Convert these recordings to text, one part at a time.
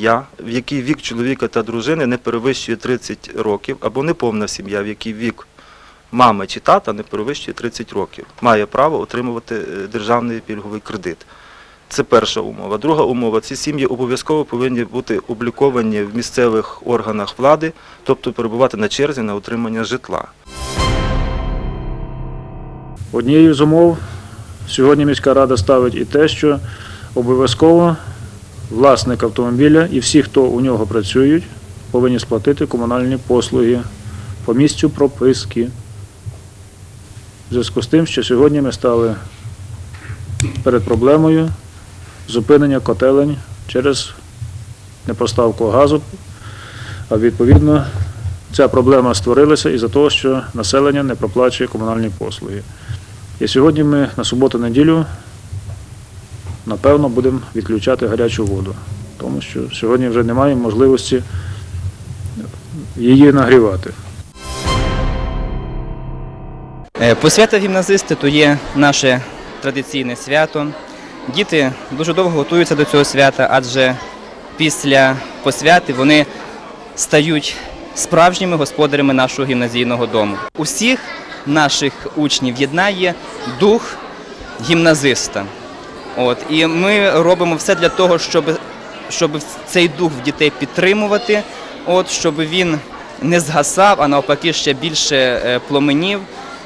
сім'я, в якій вік чоловіка та дружини не перевищує 30 років, або неповна сім'я, в якій вік мами чи тата не перевищує 30 років, має право отримувати е, державний пільговий кредит. Це перша умова. Друга умова ці сім'ї обов'язково повинні бути обліковані в місцевих органах влади, тобто перебувати на черзі на отримання житла. Однією з умов сьогодні міська рада ставить і те, що обов'язково власник автомобіля і всі, хто у нього працюють, повинні сплатити комунальні послуги по місцю прописки. В зв'язку з тим, що сьогодні ми стали перед проблемою зупинення котелень через непоставку газу, а відповідно ця проблема створилася із-за того, що населення не проплачує комунальні послуги. І сьогодні ми на суботу-неділю, напевно, будемо відключати гарячу воду, тому що сьогодні вже немає можливості її нагрівати. Е, Посвята гімназисти то є наше традиційне свято. Діти дуже довго готуються до цього свята, адже після посвяти вони стають справжніми господарями нашого гімназійного дому. Усіх наших учнів єднає дух гімназиста. От, і ми робимо все для того, щоб, щоб цей дух в дітей підтримувати, от, щоб він не згасав, а навпаки ще більше е, пломенів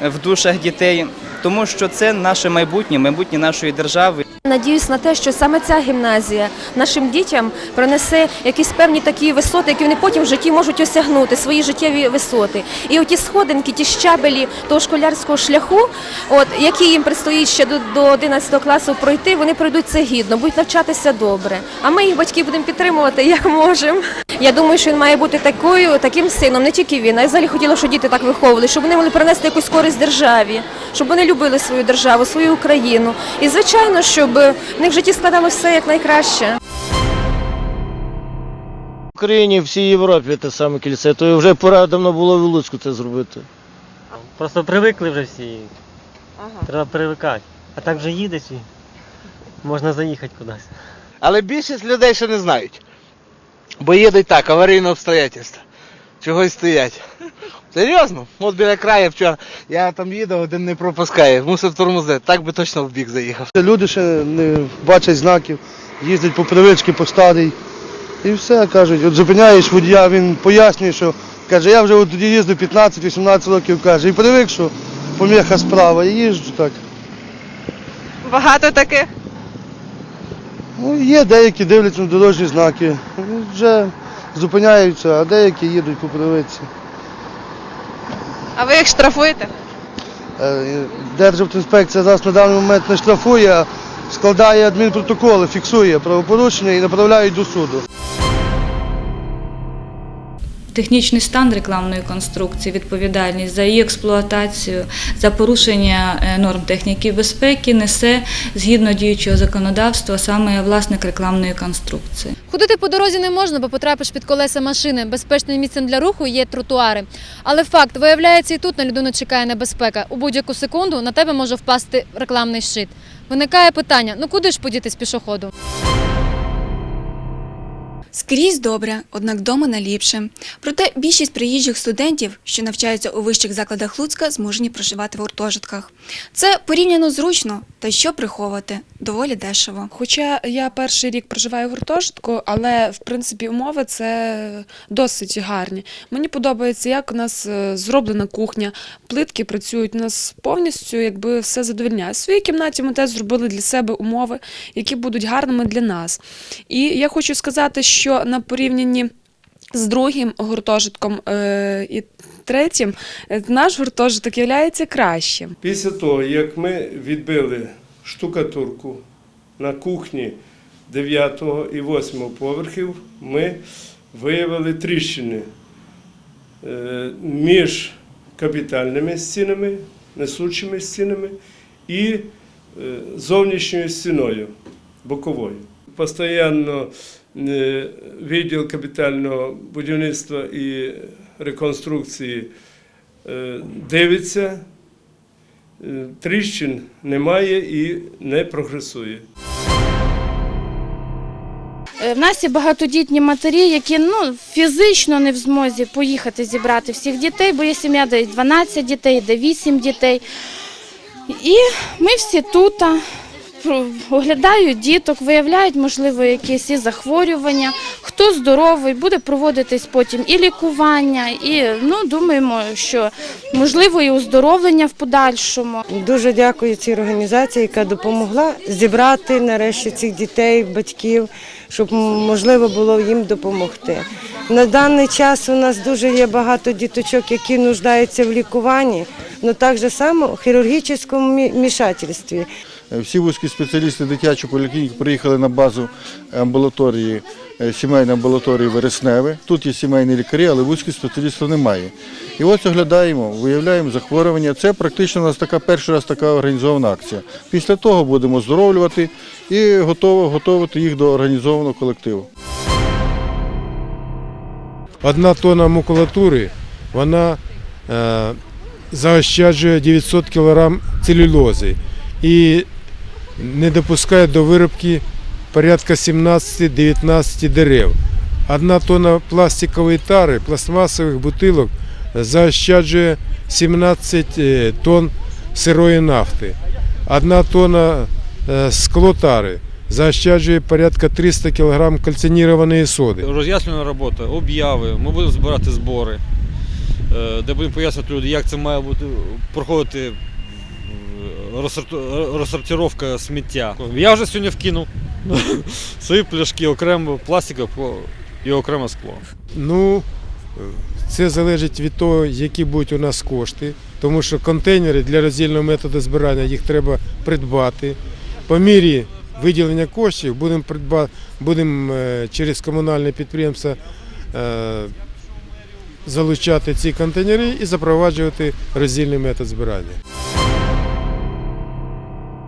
в душах дітей, тому що це наше майбутнє, майбутнє нашої держави. Надіюсь на те, що саме ця гімназія нашим дітям принесе якісь певні такі висоти, які вони потім в житті можуть осягнути, свої життєві висоти. І оті сходинки, ті щабелі того школярського шляху, от які їм предстоїть ще до, до 11 класу пройти, вони пройдуть це гідно, будуть навчатися добре. А ми їх батьки будемо підтримувати як можемо. Я думаю, що він має бути такою, таким сином, не тільки він, а я взагалі хотіла, щоб діти так виховували, щоб вони могли принести якусь користь державі, щоб вони любили свою державу, свою Україну. І звичайно, щоб в них в житті складалося все як найкраще. В Україні, всій Європі те саме кільце, то вже пора давно було в Луцьку це зробити. Просто привикли вже всі. Треба привикати. А так вже їдеш і можна заїхати кудись. Але більшість людей ще не знають. Бо їдуть так, аварійне обстоятельство. Чогось стоять. Серйозно? От біля краю вчора. Я там їду, один не пропускає, мусив тормозити. Так би точно в бік заїхав. Люди ще не бачать знаків, їздять по привички, по старій. І все кажуть, от зупиняєш водія, він пояснює, що каже, я вже от тоді їздив 15-18 років, каже, і привик, що поміха справа, і їжджу так. Багато таких. Ну, є деякі дивляться на дорожні знаки, вже зупиняються, а деякі їдуть по привичці. А ви їх штрафуєте? Е, Державтоінспекція зараз на даний момент не штрафує, складає адмінпротоколи, фіксує правопорушення і направляють до суду. Технічний стан рекламної конструкції, відповідальність за її експлуатацію, за порушення е, норм техніки безпеки несе згідно діючого законодавства саме власник рекламної конструкції. Ходити по дорозі не можна, бо потрапиш під колеса машини. Безпечним місцем для руху є тротуари. Але факт виявляється, і тут на людину чекає небезпека. У будь-яку секунду на тебе може впасти рекламний щит. Виникає питання: ну куди ж подітись пішоходу? Скрізь добре, однак вдома наліпше. Проте більшість приїжджих студентів, що навчаються у вищих закладах Луцька, змушені проживати в гуртожитках. Це порівняно зручно, та що приховувати, доволі дешево. Хоча я перший рік проживаю в гуртожитку, але в принципі умови це досить гарні. Мені подобається, як у нас е, зроблена кухня, плитки працюють у нас повністю, якби все задовольняє. В своїй кімнаті ми теж зробили для себе умови, які будуть гарними для нас. І я хочу сказати, що на порівнянні з другим гуртожитком е, і третім, е, наш гуртожиток є кращим. Після того, як ми відбили штукатурку на кухні 9 і 8 поверхів, ми виявили тріщини е, між капітальними стінами, несучими стінами і зовнішньою стіною боковою. Постоянно відділ капітального будівництва і реконструкції е, дивиться, е, тріщин немає і не прогресує. Е, В нас є багатодітні матері, які ну, фізично не в змозі поїхати зібрати всіх дітей, бо є сім'я, де 12 дітей, де 8 дітей. І ми всі тут оглядають діток, виявляють, можливо, якісь і захворювання. Хто здоровий, буде проводитись потім і лікування, і ну, думаємо, що можливо і оздоровлення в подальшому. Дуже дякую цій організації, яка допомогла зібрати нарешті цих дітей, батьків, щоб можливо було їм допомогти. На даний час у нас дуже є багато діточок, які нуждаються в лікуванні, але так же само в хірургічному мі- вмішательстві. Всі вузькі спеціалісти дитячої поліклініки приїхали на базу амбулаторії, е, сімейної амбулаторії Вересневе. Тут є сімейні лікарі, але вузьких спеціалістів немає. І ось оглядаємо, виявляємо захворювання. Це практично у нас така перший раз така організована акція. Після того будемо оздоровлювати і готово, готувати їх до організованого колективу. Одна тонна макулатури вона е, заощаджує 900 кг целюлози і не допускає до виробки порядка 17-19 дерев. Одна тонна пластикової тари, пластмасових бутилок заощаджує 17 е, тонн сирої нафти. Одна тонна е, склотари заощаджує порядка 300 кг кальцинірованої соди. Роз'яснювальна робота, обяви, ми будемо збирати збори, е, де будемо пояснювати людям, як це має бути проходити розсортировка сміття. Я вже сьогодні вкинув свої пляшки, окремо пластикове і окремо скло. Ну, це залежить від того, які будуть у нас кошти, тому що контейнери для роздільного методу збирання їх треба придбати. По мірі виділення коштів будемо придба... будемо е, через комунальне підприємство е, залучати ці контейнери і запроваджувати роздільний метод збирання.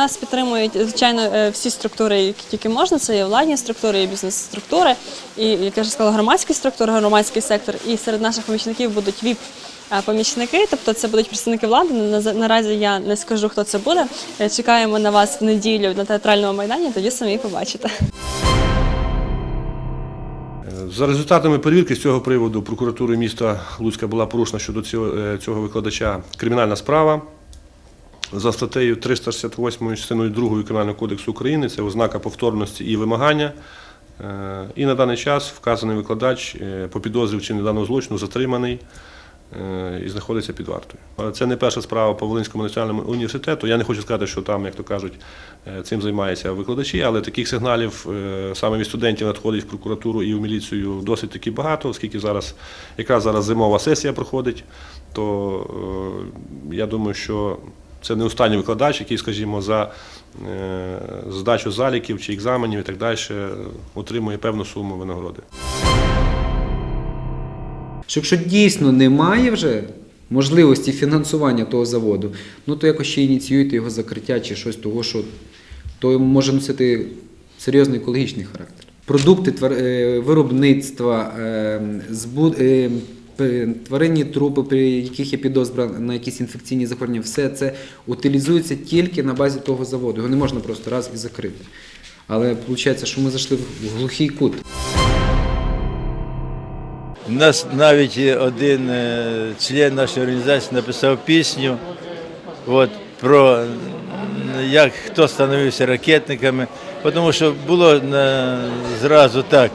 Нас підтримують звичайно е, всі структури, які тільки можна. Це і владні структури, і бізнес-структури, і як я вже сказала, громадські структури, громадський сектор. І серед наших помічників будуть віп. Помічники, тобто це будуть представники влади. На- Наразі я не скажу, хто це буде. Е, Чекаємо на вас в неділю на театральному майдані, тоді самі побачите. За результатами перевірки з цього приводу прокуратури міста Луцька була порушена щодо е, цього викладача кримінальна справа. За статтею 368 частиною 2 Кримінального кодексу України це ознака повторності і вимагання. Е, І на даний час вказаний викладач е, по підозрі вчинення даного злочину затриманий е, і знаходиться під вартою. Це не перша справа по Волинському національному університету. Я не хочу сказати, що там, як то кажуть, цим займаються викладачі, але таких сигналів саме від студентів надходить в прокуратуру і в міліцію досить таки багато, оскільки зараз якраз зараз зимова сесія проходить, то я думаю, що це не останній викладач, який, скажімо, за е, здачу заліків чи екзаменів і так далі отримує певну суму винагороди. що якщо дійсно немає вже можливості фінансування того заводу, ну то якось ще ініціюйте його закриття чи щось того, що то може носити серйозний екологічний характер. Продукти е, виробництва, е, збу- е, п- тваринні трупи, при яких є підозра на якісь інфекційні захворювання, все це утилізується тільки на базі того заводу. Його не можна просто раз і закрити. Але виходить, що ми зайшли в глухий кут. У нас навіть один е, член нашої організації написав пісню от, про як хто становився ракетниками, тому що було е, зразу так,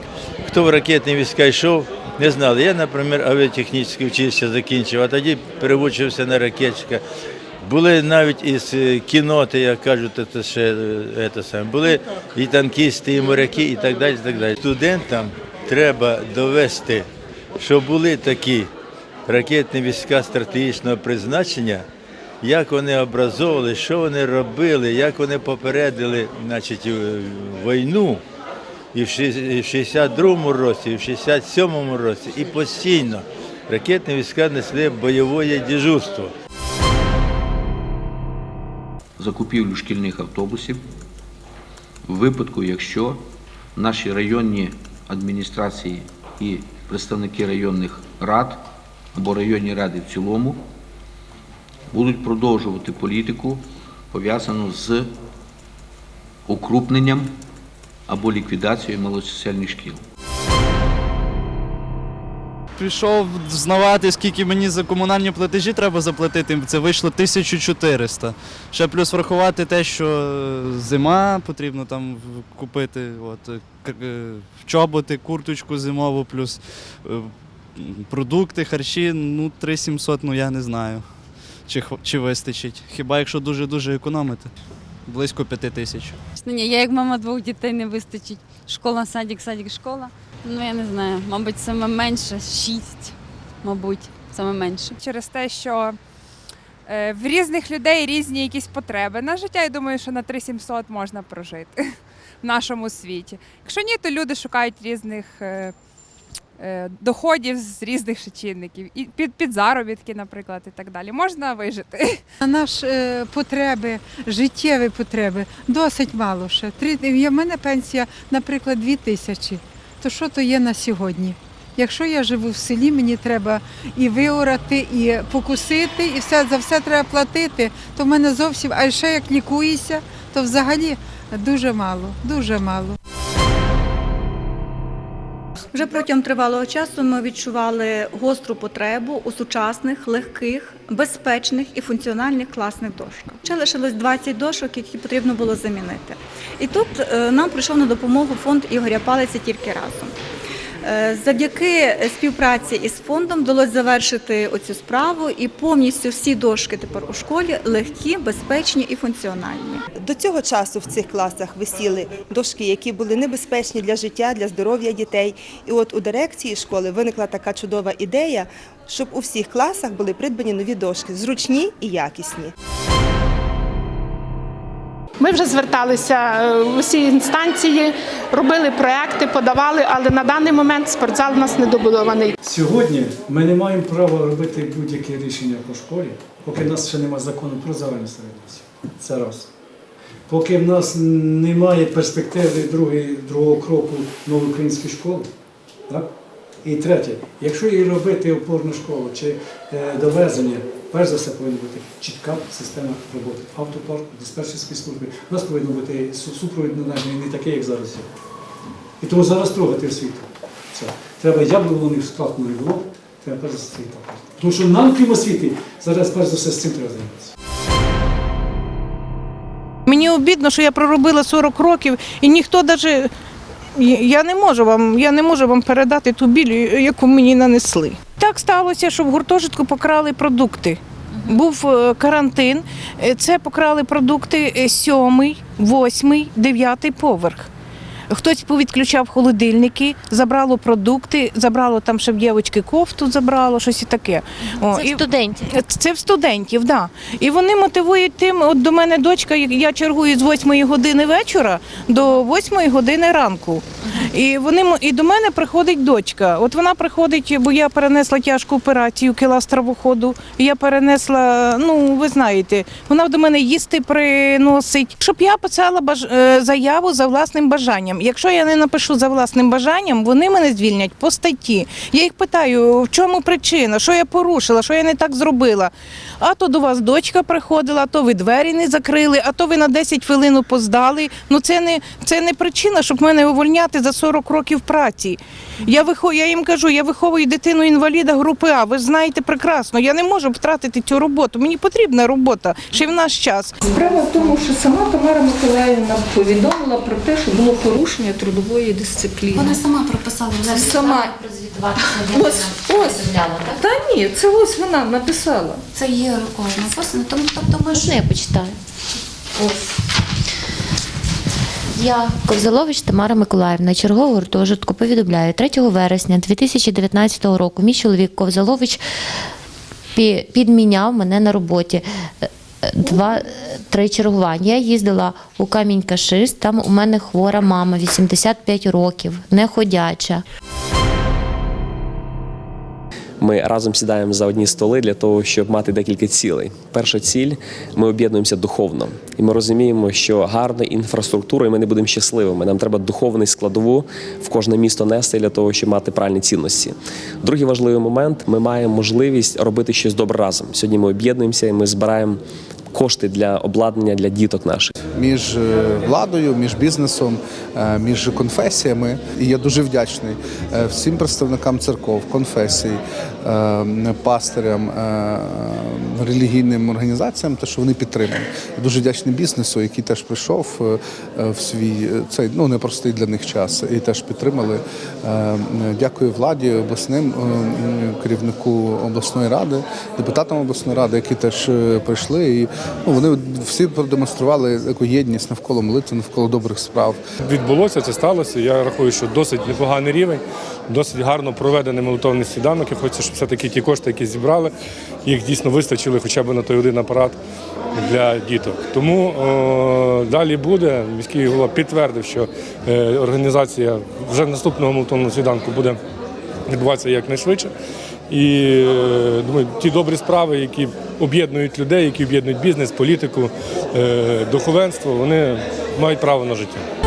хто в ракетні війська йшов, не знали. Я, наприклад, авіатехнічне училище закінчив, а тоді переводився на ракетчика. Були навіть із е, кіноти, як кажуть, це ще е, це саме. Були і танкісти, і моряки, і так далі. І так далі. Студентам треба довести, що були такі ракетні війська стратегічного призначення, як вони образовували, що вони робили, як вони попередили значить, е, війну і в шість- і в 62-му році, і в 67-му році, і постійно ракетні війська несли бойове дежурство. закупівлю шкільних автобусів в випадку, якщо наші районні адміністрації і представники районних рад або районні ради в цілому будуть продовжувати політику, пов'язану з укрупненням або ліквідацію малосоціальних шкіл. Пішов знавати, скільки мені за комунальні платежі треба заплатити. Це вийшло 1400. Ще плюс врахувати те, що зима потрібно там купити. От, е, е, чоботи, курточку зимову, плюс е, продукти, харчі, ну 3700, ну я не знаю, чи, чи вистачить. Хіба якщо дуже-дуже економити? Близько 5 тисяч. Ну, ні, я як мама двох дітей не вистачить. Школа, садик, садик, школа. Ну я не знаю, мабуть, саме менше, шість, мабуть, саме менше. через те, що е, в різних людей різні якісь потреби на життя. Я думаю, що на 3700 можна прожити в нашому світі. Якщо ні, то люди шукають різних е, доходів з різних чинників. І під, під заробітки, наприклад, і так далі. Можна вижити. На наші е, потреби, життєві потреби досить мало ще. Три, в мене пенсія, наприклад, 2 тисячі. То що то є на сьогодні? Якщо я живу в селі, мені треба і виорати, і покусити, і все за все треба платити, то в мене зовсім, а ще як лікуюся, то взагалі дуже мало, дуже мало. Вже протягом тривалого часу ми відчували гостру потребу у сучасних, легких, безпечних і функціональних класних дошках. Ще лишилось 20 дошок, які потрібно було замінити. І тут е, нам прийшов на допомогу фонд Ігоря Палиця тільки разом. Е, Завдяки співпраці із фондом вдалося завершити оцю справу, і повністю всі дошки тепер у школі легкі, безпечні і функціональні. До цього часу в цих класах висіли дошки, які були небезпечні для життя, для здоров'я дітей. І от у дирекції школи виникла така чудова ідея, щоб у всіх класах були придбані нові дошки, зручні і якісні. Ми вже зверталися е, в усі інстанції, робили проекти, подавали, але на даний момент спортзал у нас не добудований. Сьогодні ми не маємо права робити будь-яке рішення по школі, поки в нас ще немає закону про загальну середню освіту. Це раз. Поки в нас немає перспективи другої, другого кроку нової української школи. Так? І третє, якщо і робити опорну школу чи е, довезення, перш за все повинна бути чітка система роботи. Автопарк, диспетчерські служби. У нас повинен бути супровід належний, не такий, як зараз. І тому зараз трогати освіту. Все. Треба яблуко в склад не було, треба перш за все освіта. Тому що нам, крім освіти, зараз перш за все з цим треба займатися. Мені обідно, що я проробила 40 років і ніхто навіть. Я не можу вам, я не можу вам передати ту біль, яку мені нанесли. Так сталося, що в гуртожитку покрали продукти. Був е, карантин, е, це покрали продукти е, сьомий, восьмий, дев'ятий поверх. Хтось повідключав холодильники, забрало продукти, забрало там ще в дівчинки кофту, забрало щось і таке. О, Це в і- студентів? Це в студентів, так. Да. І вони мотивують тим, от до мене дочка, я чергую з 8 години вечора до 8 години ранку. І вони м- і до мене приходить дочка. От вона приходить, бо я перенесла тяжку операцію кіла стравоходу. і Я перенесла, ну ви знаєте, вона до мене їсти приносить, щоб я писала баж... е, заяву за власним бажанням. Якщо я не напишу за власним бажанням, вони мене звільнять по статті. Я їх питаю, в чому причина, що я порушила, що я не так зробила. А то до вас дочка приходила, а то ви двері не закрили, а то ви на 10 хвилин опоздали. Ну це не це не причина, щоб мене увольняти за 40 років праці. Я вихо... я їм кажу, я виховую дитину інваліда групи А. Ви знаєте прекрасно. Я не можу втратити цю роботу. Мені потрібна робота ще в наш час. Справа в тому, що сама Тамара Миколаївна повідомила про те, що було порушення трудової дисципліни. Вона сама прописала Сама. прозвітуватися. Ось, ось. Та ні, це ось вона написала. Це її рукою написано, тому тобто можна я почитаю. Ось. Я Ковзалович Тамара Миколаївна, чергового гуртожитку, повідомляю, 3 вересня 2019 року мій чоловік Ковзалович підміняв мене на роботі. Е, е, Два три чергування. Я їздила у Камінь-Кашист, там у мене хвора мама, 85 років, неходяча. Ми разом сідаємо за одні столи для того, щоб мати декілька цілей. Перша ціль ми об'єднуємося духовно, і ми розуміємо, що гарною інфраструктурою ми не будемо щасливими. Нам треба духовний складову в кожне місто нести для того, щоб мати правильні цінності. Другий важливий момент: ми маємо можливість робити щось добре разом. Сьогодні ми об'єднуємося і ми збираємо кошти для обладнання для діток наших. Між е, владою, між бізнесом, е, між конфесіями. І я дуже вдячний е, всім представникам церков, конфесій, пастирям, релігійним організаціям, те, що вони підтримали. Я дуже вдячний бізнесу, який теж прийшов в свій цей ну непростий для них час і теж підтримали. Дякую владі, обласним керівнику обласної ради, депутатам обласної ради, які теж прийшли. І ну, вони всі продемонстрували єдність навколо молитви, навколо добрих справ. Відбулося, це сталося. Я рахую, що досить непоганий рівень, досить гарно проведений молитовний сніданок. І хочеться, щоб все-таки ті кошти, які зібрали, їх дійсно вистачили хоча б на той один апарат для діток. Тому о, далі буде. Міський голова підтвердив, що е, організація вже наступного молитовного сніданку буде відбуватися якнайшвидше. І е, думаю, ті добрі справи, які об'єднують людей, які об'єднують бізнес, політику, е, духовенство, вони мають право на життя.